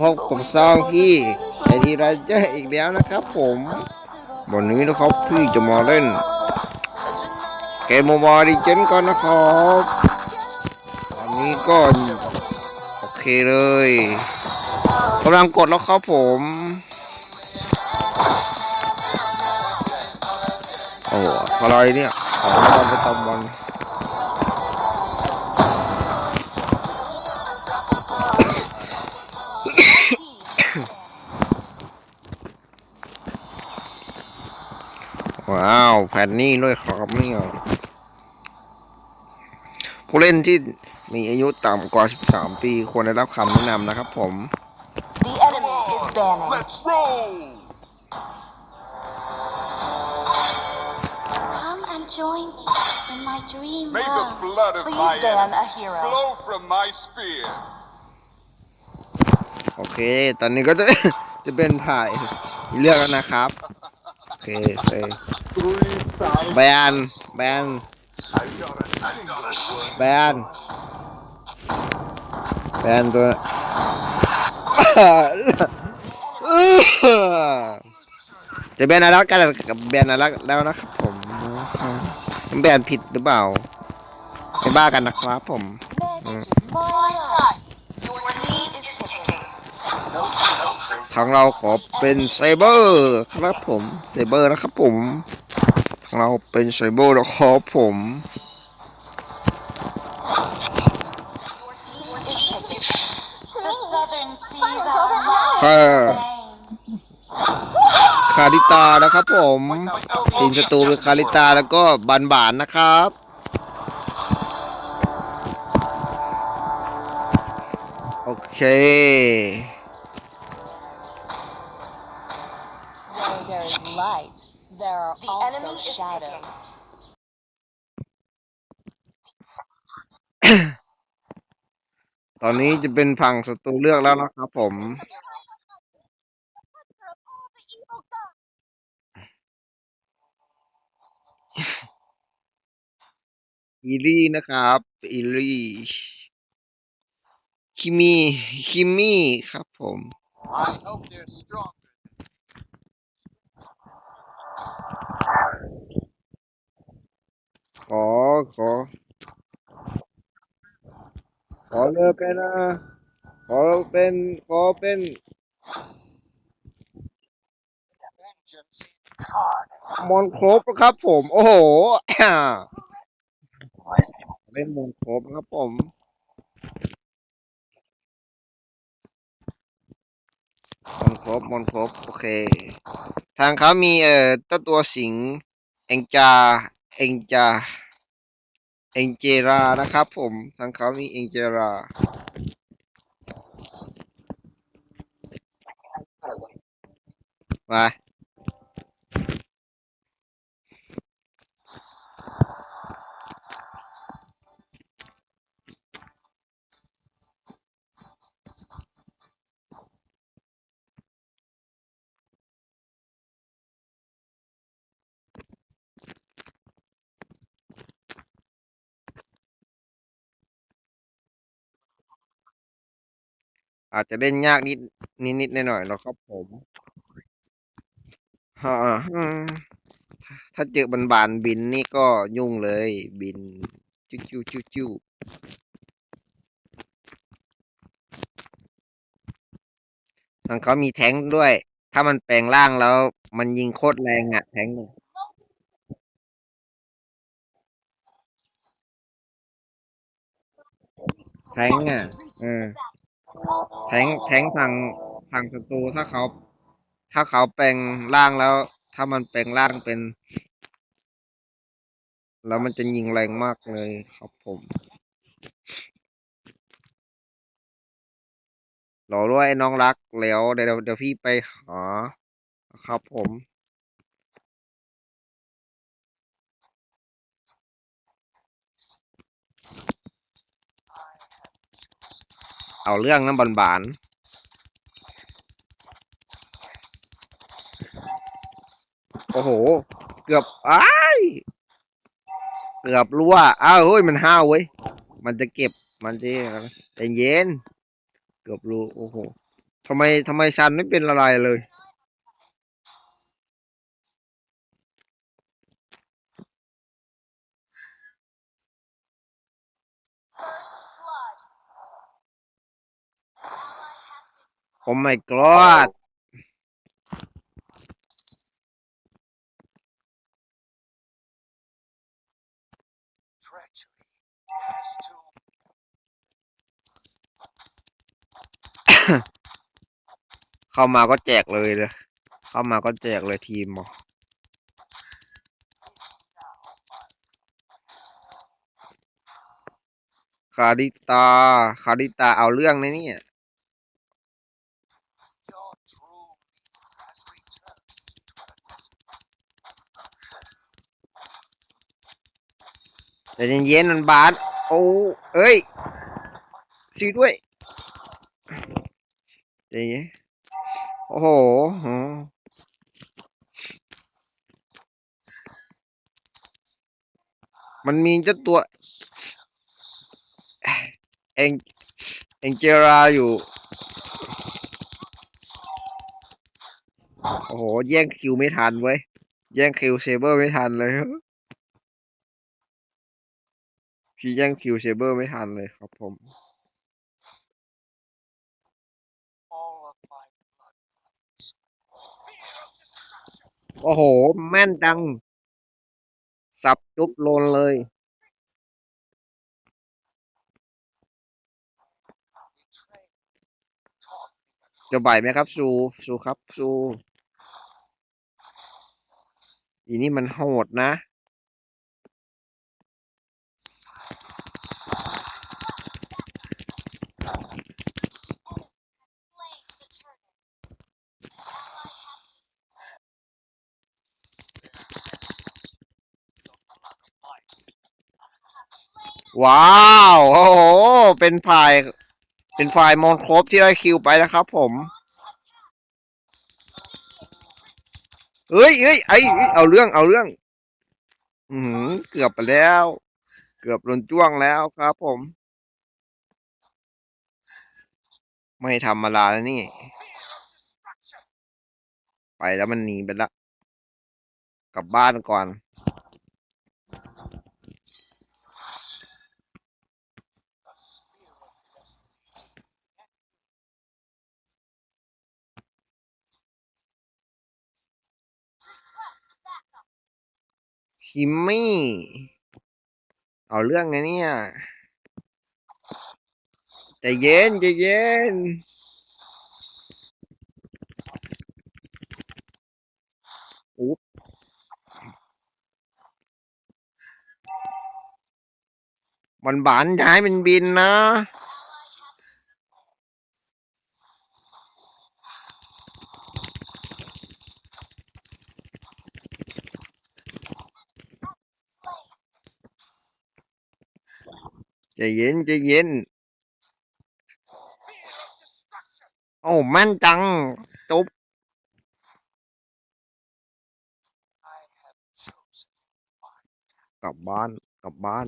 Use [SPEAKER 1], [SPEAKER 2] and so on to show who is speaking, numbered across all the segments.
[SPEAKER 1] พบกับซองพี่ไอทีไรเจออีกแล้วนะครับผมวันนี้นะครับพี่จะมาเล่น เกมโมบายดิเจนกันนะครับอันนี้ก็โอเคเลยกำลังกดแล้วครับผมโอ้โหอะไรเนี่ยของรางวัลประจำวั ว้าว แผ่นนี้ด้วยครับเนี่ยผู้เล่นที่มีอายุต่ำกว่า 13 ปี ควรได้รับคำแนะนำนะครับผม
[SPEAKER 2] The enemy is banning.
[SPEAKER 3] Let's roll!
[SPEAKER 4] Come and join me in my dream
[SPEAKER 3] May the
[SPEAKER 4] world.
[SPEAKER 3] blood of
[SPEAKER 2] Please
[SPEAKER 3] my
[SPEAKER 2] ban a
[SPEAKER 3] enemies
[SPEAKER 2] hero.
[SPEAKER 3] flow from my spear.
[SPEAKER 1] โอเค ตอนนี้ก็จะ จะเป็นถ่ายเรื่องแล้วนะครับโอ เคโอเค แบน แบน แบน แบนตัวจะแบนอะไรกันกับแบนอะไรแล้วนะครับผมแบนผิดหรือเปล่าไม่บ้ากันนะครับผม ทางเราขอเป็นไซเบอร์ครับผมไซเบอร์นะครับผมทางเราเป็นไซเบอร์นะครับผม
[SPEAKER 2] Your team is ticking.
[SPEAKER 4] The southern seas
[SPEAKER 1] Huh.
[SPEAKER 4] are mine.
[SPEAKER 1] คาริตานะครับผมทีมศัตรูเป็นคาริตาแล้วก็บานบานๆนะครับโอเค
[SPEAKER 5] light, there are
[SPEAKER 2] The enemy
[SPEAKER 5] also
[SPEAKER 2] is
[SPEAKER 5] shadows.
[SPEAKER 2] ticking.
[SPEAKER 1] ตอนนี้จะเป็นฝั่งศัตรูเลือกแล้วนะครับผม อีลี่นะครับ อีลี่คิมี่คิมี่ครับผม
[SPEAKER 3] I hope they're strong.
[SPEAKER 1] ขอ ขอ ขอเลือกกันนะ ขอเป็น ขอเป็น มอนครบครับผม โอ้โห เล่นมอนครบครับผม มอนครบมอนครบโอเค ทางเขามีเอ่อตัวตัวสิงห์เองจาเองจาเองเจรานะครับผม ทางเขามีเองเจรามา อาจจะเล่นยากนิดนิดนิดหน่อยหน่อยๆหรอกครับผมฮ่าฮ่าถ้าเจอบานบานบินนี่ก็ยุ่งเลย บินจิ้วจิ้วจิ้วจิ้วทางเขามีแท้งด้วย ถ้ามันแปลงร่างแล้ว มันยิงโคตรแรงอะแท้งหนึ่งแท้งอะเออ แทงแทงทางทางศัตรูถ้าเขา ถ้าเขาแปลงร่างแล้ว ถ้ามันแปลงร่างเป็น แล้วมันจะยิงแรงมากเลยครับผมรอด้วยน้องรักแล้วเดี๋ยวเดี๋ยวพี่ไปหาครับผม เอาเรื่องน้ำบานบานโอ้โห เกือบอ้ายเกือบรั่วอ้าวเฮ้ยมันห้าวเว้ย มันจะเก็บมันจะเย็นเย็น เกือบรู้โอ้โหทำไมทำไมซันไม่เป็นละลายเลย โอ้ my god เข้ามาก็แจกเลยเลย เข้ามาก็แจกเลยทีมอะคาริตา คาริตาเอาเรื่องนะเนี่ย แต่เย็นๆมันบาสโอ้เอ้ยซื้อด้วยใจเย็นโอ้โหมันมีเจ้าตัวเองเองเจราอยู่ โอ้โห แย่งคิวไม่ทันเว้ย แย่งคิวเซเบอร์ไม่ทันเลย พี่แย่งคิวเซเบอร์ไม่ทันเลยครับผม โอ้โห แม่นจัง สับจุบโลนเลย จะไหวไหมครับ ซูซูครับ ซู อีนี่มันโหดนะ ว้าว โอ้โห เป็นฝ่าย เป็นฝ่ายมอนครบที่ได้คิวไปนะครับผมเอ้ยเอ้ยไอ้เอ้ยเอาเรื่องเอาเรื่อง อือหือเกือบไปแล้ว เกือบโดนจ้วงแล้วครับผม ไม่ธรรมดาแล้วนี่ ไปแล้วมันหนีไปละ กลับบ้านก่อน คิมมี่ เอาเรื่องนะเนี่ยใจเย็นใจเย็น อุ๊บมันบานย้ายมันบินนะ ใจเย็นใจเย็น โอ้แม่นจังจบกลับบ้านกลับบ้าน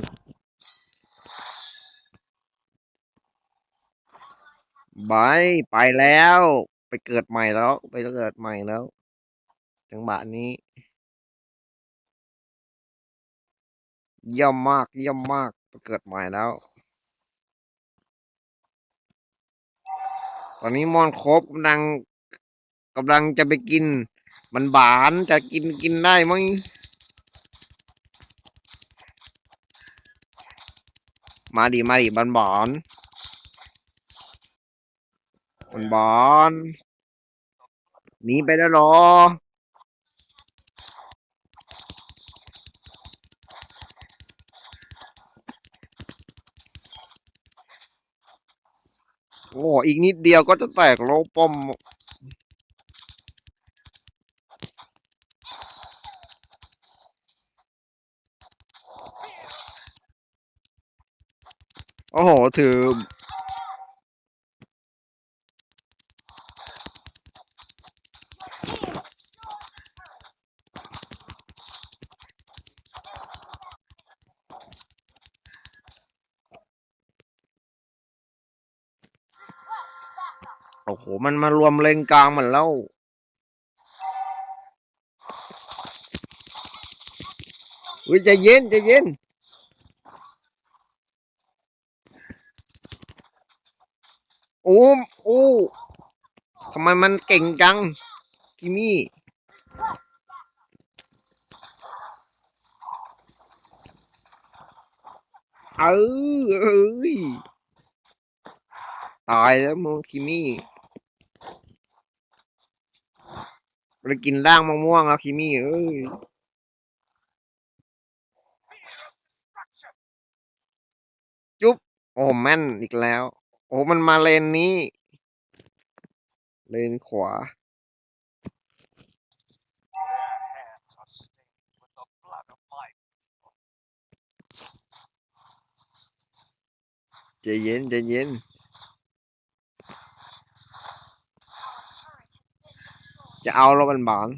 [SPEAKER 1] บาย ไปแล้ว ไปเกิดใหม่แล้ว ไปเกิดใหม่แล้ว จังหวะนี้เยี่ยมมากเยี่ยมมาก ไปเกิดใหม่แล้ว ตอนนี้มอนครบกำลังกำลังจะไปกิน มันบานจะกินกินได้ไหมมาดิมาดิบานบานบานบานหนีไปแล้วหรอ โอ้อีกนิดเดียวก็จะแตกโลป้อม โอ้โห ถือ อโอ้โห มันมารวมเลนกลางเหมือนแล้วเฮ้ยใจเย็นใจเย็น โอ้โอ้ทำไมมันเก่งจัง กิมี่เออเอ้ย ตายแล้วโมคิมี่ ไปกินร่างมะม่วงแล้วคิมี่เอ้ยจุ๊บโอ้แม่นอีกแล้ว โอ้มันมาเลนนี้ เลนขวา ใจเย็นใจเย็น จะเอาเราบันบาน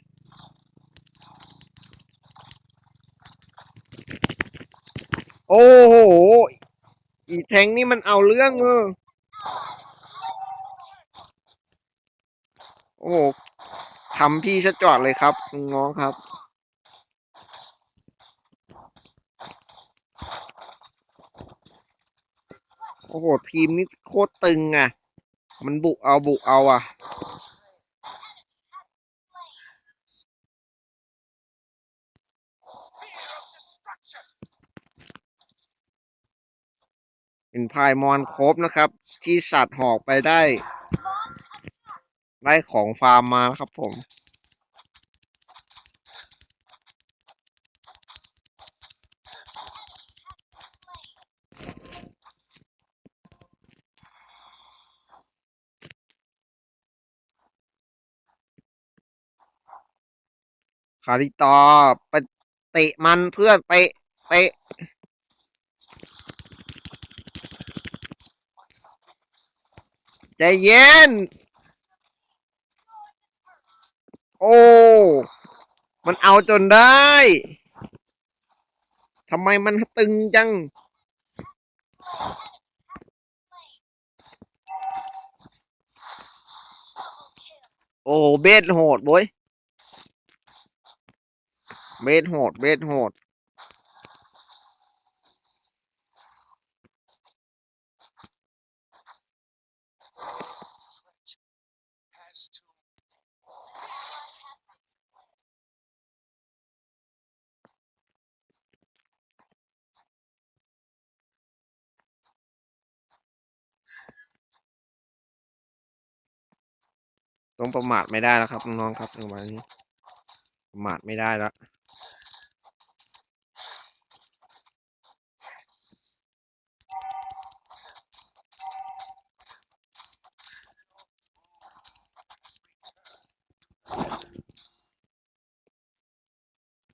[SPEAKER 1] โอ้โห อีแทงนี่มันเอาเรื่องเออโอ้โหทำพี่ซะจอดเลยครับน้องครับ โอ้โห ทีมนี้โคตรตึงอะ มันบุกเอาบุกเอาอะ เป็นพายมอนครบนะครับ ที่สัตว์หอกไปได้ ได้ของฟาร์มมานะครับผมคาริตอไปเตะมันเพื่อนเตะเตะ ใจเย็น โอ้ มันเอาจนได้ทำไมมันตึงจัง โอ้เบสโหดบอยเบสโหด เบสโหด ต้องประมาทไม่ได้แล้วครับน้องๆครับในวันนี้ประมาทไม่ได้แล้ว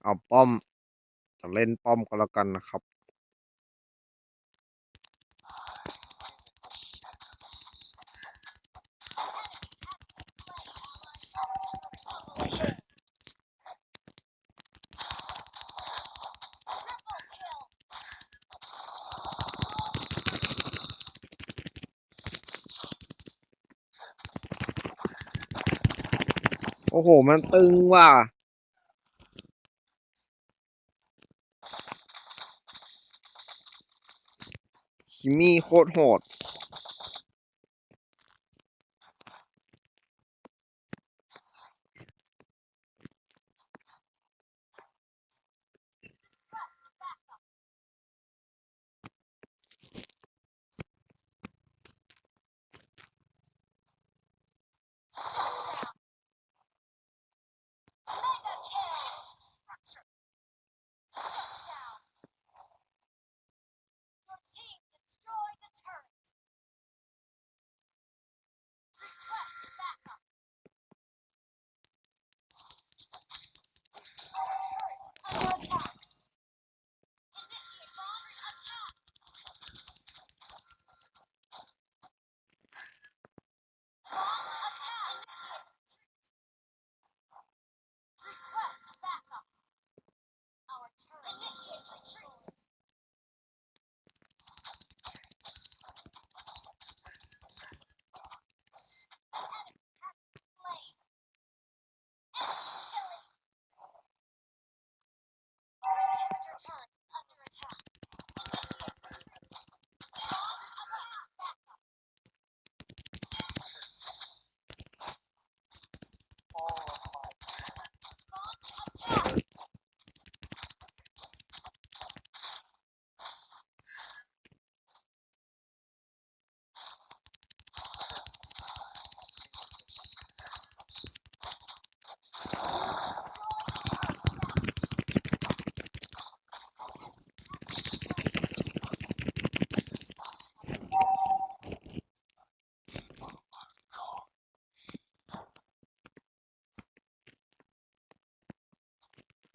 [SPEAKER 1] เอาป้อมจะเล่นป้อมก็แล้วกันนะครับ อ้โห มันตึงว่ะ คิมี่โคตรโหด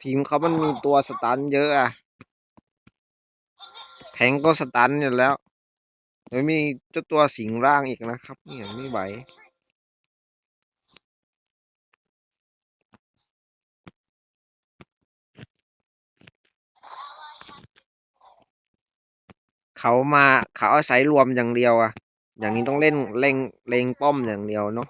[SPEAKER 1] ทีมเขามันมีตัวสตันเยอะอะแทงก็สตันอยู่แล้วแล้วมีเจ้าตัวสิงร่างอีกนะครับเนี่ยไม่ไหวเขามาเขาอาศัยรวมอย่างเดียวอะอย่างนี้ต้องเล่นเล็งเล็งป้อมอย่างเดียวเนาะ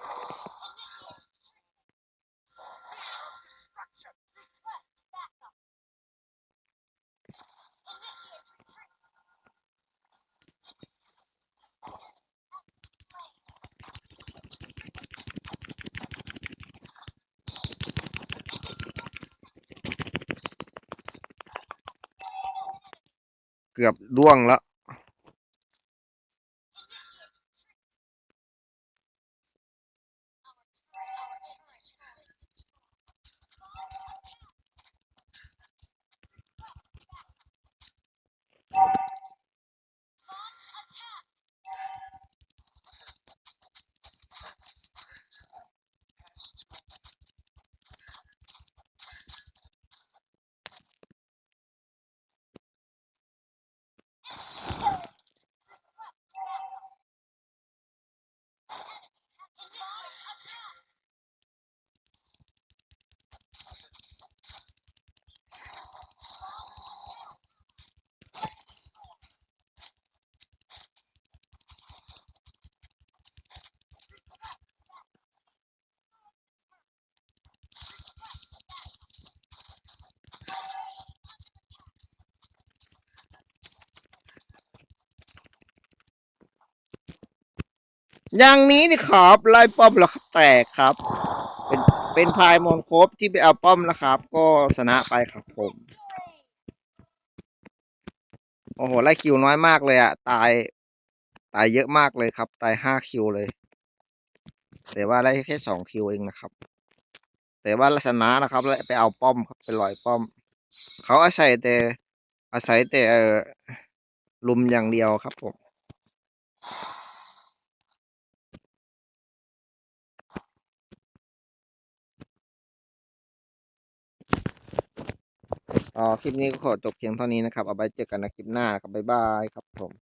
[SPEAKER 1] เกือบร่วงแล้ว อย่างนี้นี่ครับไล่ป้อมแล้วครับแตกครับ เป็นเป็นพายมอนครบที่ไปเอาป้อมนะครับ ก็ชนะไปครับผมโอ้โหไล่คิวน้อยมากเลยอะตายตายเยอะมากเลยครับ ตายห้าคิวเลย แต่ว่าได้แค่สองคิวเองนะครับ แต่ว่าลชนะนะครับแล้วไปเอาป้อมครับไปลอยป้อม เขาอาศัยแต่อาศัยแต่ลุมอย่างเดียวครับผม อ๋อคลิปนี้ก็ขอจบเพียงเท่านี้นะครับ เอาไว้เจอกันในคลิปหน้าครับบ๊ายบายครับผม